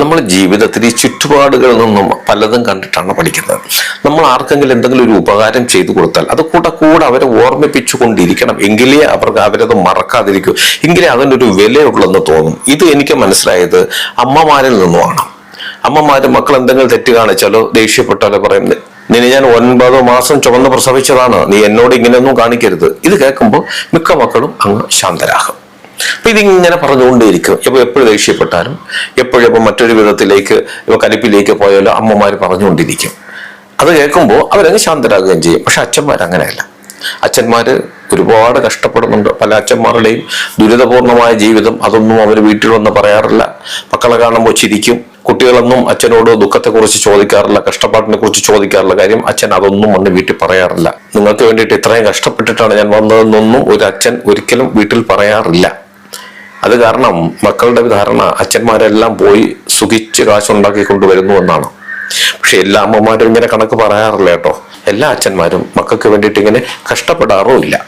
നമ്മൾ ജീവിതത്തിൽ ഈ ചുറ്റുപാടുകളിൽ നിന്നും പലതും കണ്ടിട്ടാണ് പഠിക്കുന്നത്. നമ്മൾ ആർക്കെങ്കിലും എന്തെങ്കിലും ഒരു ഉപകാരം ചെയ്തു കൊടുത്താൽ അത് കൂടെ കൂടെ അവരെ ഓർമ്മിപ്പിച്ചു കൊണ്ടിരിക്കണം എങ്കിലേ അവർക്ക് അവരത് മറക്കാതിരിക്കൂ. എങ്കിലേ അതിനൊരു വിലയുള്ളെന്ന് തോന്നും. ഇത് എനിക്ക് മനസ്സിലായത് അമ്മമാരിൽ നിന്നുമാണ്. അമ്മമാര് മക്കൾ എന്തെങ്കിലും തെറ്റ് കാണിച്ചാലോ ദേഷ്യപ്പെട്ടാലോ പറയുന്നത് നിന്നെ ഞാൻ ഒൻപത് മാസം ചുമന്ന് പ്രസവിച്ചതാണ്. നീ എന്നോട് ഇങ്ങനെയൊന്നും കാണിക്കരുത്. ഇത് കേൾക്കുമ്പോൾ മിക്ക മക്കളും അങ്ങ് ശാന്തരാകും. അപ്പൊ ഇതിങ്ങനെ പറഞ്ഞുകൊണ്ടേയിരിക്കും. ഇപ്പൊ എപ്പോഴും ദേഷ്യപ്പെട്ടാലും എപ്പോഴും ഇപ്പൊ മറ്റൊരു വിധത്തിലേക്ക് ഇപ്പൊ കലിപ്പിലേക്ക് പോയാലോ അമ്മമാര് പറഞ്ഞുകൊണ്ടിരിക്കും. അത് കേൾക്കുമ്പോൾ അവരങ്ങ് ശാന്തരാകുകയും ചെയ്യും. പക്ഷെ അച്ഛന്മാർ അങ്ങനെയല്ല. അച്ഛന്മാര് ഒരുപാട് കഷ്ടപ്പെടുന്നുണ്ട്. പല അച്ഛന്മാരുടെയും ദുരിതപൂർണമായ ജീവിതം അതൊന്നും അവർ വീട്ടിൽ വന്ന് പറയാറില്ല. മക്കളെ കാണുമ്പോൾ ചിരിക്കും. കുട്ടികളൊന്നും അച്ഛനോട് ദുഃഖത്തെക്കുറിച്ച് ചോദിക്കാറില്ല കഷ്ടപ്പാടിനെ കുറിച്ച് ചോദിക്കാറില്ല. കാര്യം അച്ഛൻ അതൊന്നും വന്ന് വീട്ടിൽ പറയാറില്ല. നിങ്ങൾക്ക് വേണ്ടിയിട്ട് ഇത്രയും കഷ്ടപ്പെട്ടിട്ടാണ് ഞാൻ വന്നതെന്നൊന്നും ഒരു അച്ഛൻ ഒരിക്കലും വീട്ടിൽ പറയാറില്ല. അത് കാരണം മക്കളുടെ ധാരണ അച്ഛന്മാരെല്ലാം പോയി സുഖിച്ച് കാശുണ്ടാക്കി കൊണ്ടുവരുന്നു എന്നാണ്. പക്ഷെ എല്ലാ അമ്മമാരും ഇങ്ങനെ കണക്ക് പറയാറില്ല കേട്ടോ. എല്ലാ അച്ഛന്മാരും മക്കൾക്ക് വേണ്ടിയിട്ട് ഇങ്ങനെ കഷ്ടപ്പെടാറുമില്ല.